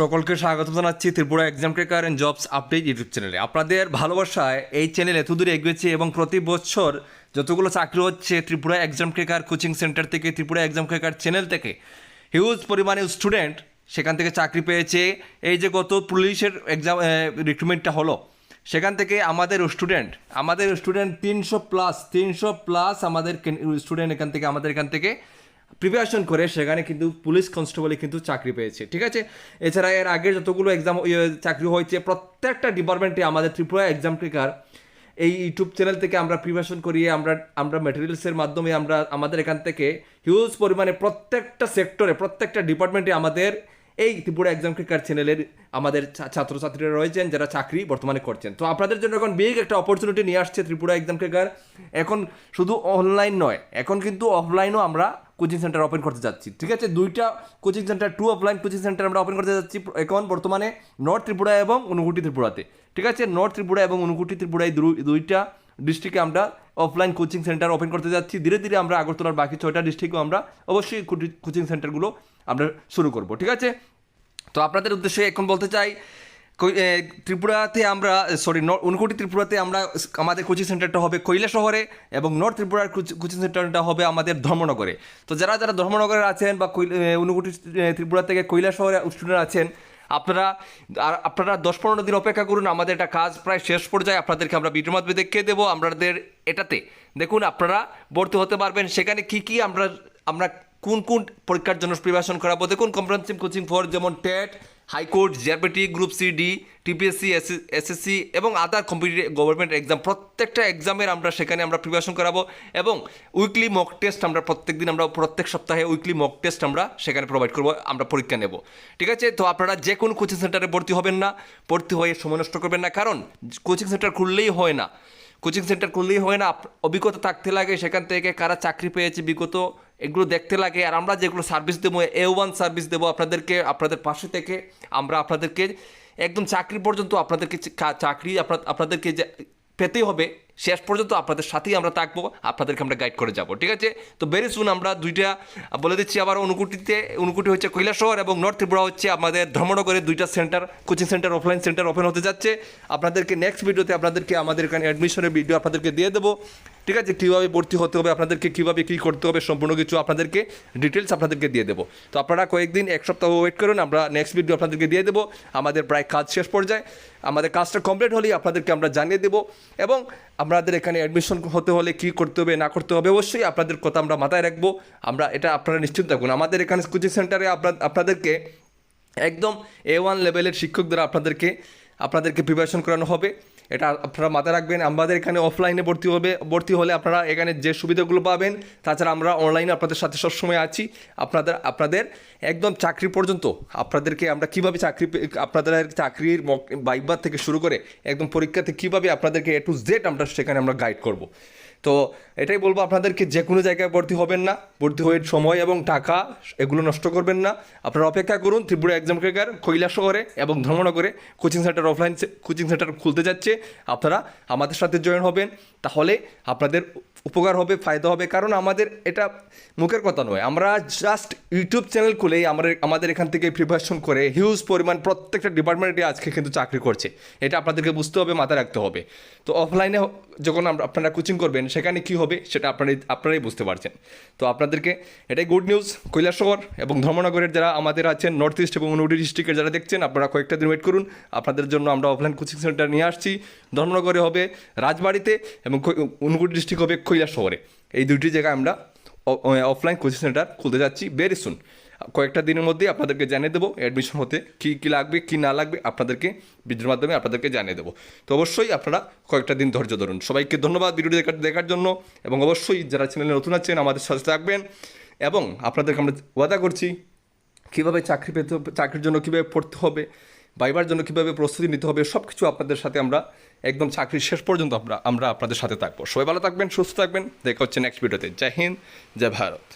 সকলকে স্বাগত জানাচ্ছি Tripura exam cracker and jobs update YouTube চ্যানেলে আপনাদের ভালোবাসায় এই চ্যানেল এতদূর এগিয়েছে এবং প্রতি বছর যতগুলো চাকরি হচ্ছে Tripura exam cracker coaching centre থেকে, ত্রিপুরা এক্সাম ক্রেকার চ্যানেল থেকে হিউজ পরিমাণে স্টুডেন্ট সেখান থেকে চাকরি পেয়েছে। এই যে গত পুলিশের এক্সাম রিক্রুটমেন্টটা হলো, সেখান থেকে আমাদের স্টুডেন্ট আমাদের স্টুডেন্ট তিনশো প্লাস তিনশো প্লাস আমাদের স্টুডেন্ট এখান থেকে, আমাদের এখান থেকে প্রিপারেশন করে সেখানে কিন্তু পুলিশ কনস্টেবলে কিন্তু চাকরি পেয়েছে, ঠিক আছে? এছাড়া এর আগে যতগুলো এক্সাম চাকরি হয়েছে, প্রত্যেকটা ডিপার্টমেন্টে আমাদের ত্রিপুরা এক্সাম ট্রেকার এই ইউটিউব চ্যানেল থেকে আমরা প্রিপারেশন করিয়ে আমরা আমরা ম্যাটেরিয়ালসের মাধ্যমে আমরা, আমাদের এখান থেকে হিউজ পরিমাণে প্রত্যেকটা সেক্টরে প্রত্যেকটা ডিপার্টমেন্টে আমাদের এই ত্রিপুরা এক্সাম ক্রিকার চ্যানেলের আমাদের ছাত্রছাত্রীরা রয়েছেন, যারা চাকরি বর্তমানে করছেন। তো আপনাদের জন্য এখন বিগ একটা অপরচুনিটি নিয়ে আসছে ত্রিপুরা এক্সাম ক্রিকার এখন শুধু অনলাইন নয়, এখন কিন্তু অফলাইনও আমরা কোচিং সেন্টার ওপেন করতে যাচ্ছি, ঠিক আছে? দুইটা coaching centre two offline coaching centre আমরা ওপেন করতে যাচ্ছি, এখন বর্তমানে নর্থ ত্রিপুরা এবং অনুগুটি ত্রিপুরাতে, ঠিক আছে? নর্থ ত্রিপুরা এবং অনুগুটি ত্রিপুরা এই দুইটা ডিস্ট্রিক্টে আমরা অফলাইন কোচিং সেন্টার ওপেন করতে যাচ্ছি। ধীরে ধীরে আমরা আগরতলার বাকি ছয়টা ডিস্ট্রিক্টও আমরা অবশ্যই কোচিং সেন্টারগুলো আমরা শুরু করব, ঠিক আছে? তো আপনাদের উদ্দেশ্যে এখন বলতে চাই ত্রিপুরাতে আমরা সরি উনকোটি ত্রিপুরাতে আমরা আমাদের কোচিং সেন্টারটা হবে কৈলা শহরে এবং নর্থ ত্রিপুরার কোচিং সেন্টারটা হবে আমাদের ধর্মনগরে। তো যারা যারা ধর্মনগরে আছেন বা উনকোটি ত্রিপুরা থেকে কৈলা শহরে স্টুডেন্ট আছেন, আপনারা, আর আপনারা দশ পনেরো দিন অপেক্ষা করুন, আমাদের একটা কাজ প্রায় শেষ পর্যায়ে আপনাদেরকে আমরা ভিডিওর মাধ্যমে দেখিয়ে দেবো আমাদের এটাতে। দেখুন, আপনারা ভর্তি হতে পারবেন, সেখানে কি কি আমরা আমরা কোন কোন পরীক্ষার জন্য প্রিপারেশন করাবো? দেখুন কম্প্রেহেন্সিভ কোচিং ফর যেমন TET high court GRPT group C, D TPSC SSC এবং আদার কম্পিটিটিভ গভর্নমেন্ট এক্সাম প্রত্যেকটা এক্সামের আমরা সেখানে আমরা প্রিপারেশন করাবো এবং উইকলি মক টেস্ট আমরা প্রত্যেক দিন আমরা, প্রত্যেক সপ্তাহে উইকলি মক টেস্ট আমরা সেখানে প্রোভাইড করব, আমরা পরীক্ষা নেব। ঠিক আছে? তো আপনারা যে কোনো কোচিং সেন্টারে ভর্তি হবেন না, ভর্তি হয়ে সময় নষ্ট করবেন না। কারণ কোচিং সেন্টার খুললেই হয় না। কোচিং সেন্টার খুললেই হয় না অভিজ্ঞতা থাকতে লাগে, সেখান থেকে কারা চাকরি পেয়েছে বিগত এগুলো দেখতে লাগে আর আমরা যেগুলো সার্ভিস দেবো এ ওয়ান সার্ভিস দেবো আপনাদেরকে, আপনাদের পাশে থেকে আমরা আপনাদেরকে একদম চাকরি পর্যন্ত আপনাদেরকে চাকরি আপনা- আপনাদেরকে যে পেতেই হবে, শেষ পর্যন্ত আপনাদের সাথেই আমরা থাকব, আপনাদেরকে আমরা গাইড করে যাব, ঠিক আছে? তো ভেরি সুন আমরা দুইটা, বলে দিচ্ছি আবার অনুকুটিতে, অনুকুটি হচ্ছে কৈলাসহর এবং নর্থ ত্রিপুরা হচ্ছে আমাদের ধর্মনগরের দুইটা centre coaching centre offline centre open হতে যাচ্ছে। আপনাদেরকে নেক্সট ভিডিওতে আপনাদেরকে আমাদের এখানে অ্যাডমিশনের ভিডিও আপনাদেরকে দিয়ে দেবো। ঠিক আছে, কীভাবে ভর্তি হতে হবে, আপনাদেরকে কীভাবে কী করতে হবে, সম্পূর্ণ কিছু আপনাদেরকে ডিটেলস আপনাদেরকে দিয়ে দেবো। তো আপনারা কয়েকদিন, এক সপ্তাহ ওয়েট করুন, আমরা নেক্সট ভিডিও আপনাদেরকে দিয়ে দেবো। আমাদের প্রায় কাজ শেষ পর্যায়ে, আমাদের কাজটা কমপ্লিট হলেই আপনাদেরকে আমরা জানিয়ে দেবো। এবং আপনাদের এখানে অ্যাডমিশন হতে হলে কী করতে হবে, না করতে হবে, অবশ্যই আপনাদের কথা আমরা মাথায় রাখব। আমরা এটা আপনারা নিশ্চিত থাকুন। আমাদের এখানে কোচিং সেন্টারে আপনাদেরকে একদম এ ওয়ান লেভেলের শিক্ষক দ্বারা আপনাদেরকে আপনাদেরকে প্রিপারেশন করানো হবে। এটা আপনারা মাথায় রাখবেন, আমাদের এখানে অফলাইনে ভর্তি হবে, ভর্তি হলে আপনারা এখানে যে সুবিধাগুলো পাবেন, তাছাড়া আমরা অনলাইনে আপনাদের সাথে সবসময় আছি। আপনাদের আপনাদের একদম চাকরি পর্যন্ত, আপনাদেরকে আমরা কীভাবে চাকরি আপনাদের চাকরির বাইবার থেকে শুরু করে একদম পরীক্ষাতে কীভাবে আপনাদেরকে এ টু জেড আমরা সেখানে আমরা গাইড করব। তো এটাই বলব, আপনাদেরকে যে কোনো জায়গায় ভর্তি হবেন না, ভর্তি হয়ে সময় এবং টাকা এগুলো নষ্ট করবেন না। আপনারা অপেক্ষা করুন, ত্রিপুরা এক্সাম ক্রেকার শহরে এবং ধর্মনগরে coaching centre offline coaching centre খুলতে যাচ্ছে। আপনারা আমাদের সাথে জয়েন হবেন, তাহলে আপনাদের উপকার হবে, ফায়দা হবে। কারণ আমাদের এটা মুখের কথা নয়, আমরা জাস্ট ইউটিউব চ্যানেল খুলেই আমাদের আমাদের এখান থেকে প্রিপারেশন করে হিউজ পরিমাণ প্রত্যেকটা ডিপার্টমেন্টে আজকে কিন্তু চাকরি করছে। এটা আপনাদেরকে বুঝতে হবে, মাথায় রাখতে হবে। তো অফলাইনে যখন আমরা আপনারা কোচিং করবেন সেখানে কী হবে সেটা আপনারাই আপনারাই বুঝতে পারছেন। তো আপনাদেরকে এটাই গুড নিউজ কৈলাসহর এবং ধর্মনগরের যারা আমাদের আছেন নর্থ ইস্ট এবং উনুটি ডিস্ট্রিক্টের যারা দেখছেন, আপনারা কয়েকটা দিন ওয়েট করুন। আপনাদের জন্য আমরা অফলাইন কোচিং সেন্টার নিয়ে আসছি। ধর্মনগরে হবে রাজবাড়িতে এবং উনগুটি ডিস্ট্রিক্ট হবে কৈলাসহরে। এই দুইটি জায়গায় আমরা অফলাইন কোচিং সেন্টার খুলতে যাচ্ছি ভেরি সুন কয়েকটা দিনের মধ্যেই আপনাদেরকে জানিয়ে দেবো অ্যাডমিশন হতে কী কী লাগবে, কী না লাগবে, আপনাদেরকে ভিডিওর মাধ্যমে আপনাদেরকে জানিয়ে দেবো। তো অবশ্যই আপনারা কয়েকটা দিন ধৈর্য ধরুন। সবাইকে ধন্যবাদ ভিডিওটি দেখার জন্য, এবং অবশ্যই যারা চ্যানেলে নতুন আছেন, আমাদের সাথে থাকবেন, এবং আপনাদেরকে আমরা ওয়াদা করছি, কীভাবে চাকরি পেতে চাকরির জন্য কীভাবে পড়তে হবে বাইবার জন্য কীভাবে প্রস্তুতি নিতে হবে সব কিছু আপনাদের সাথে আমরা একদম চাকরির শেষ পর্যন্ত আমরা আমরা আপনাদের সাথে থাকব। সবাই ভালো থাকবেন, সুস্থ থাকবেন। দেখা হচ্ছে নেক্সট ভিডিওতে জয় হিন্দ, জয় ভারত।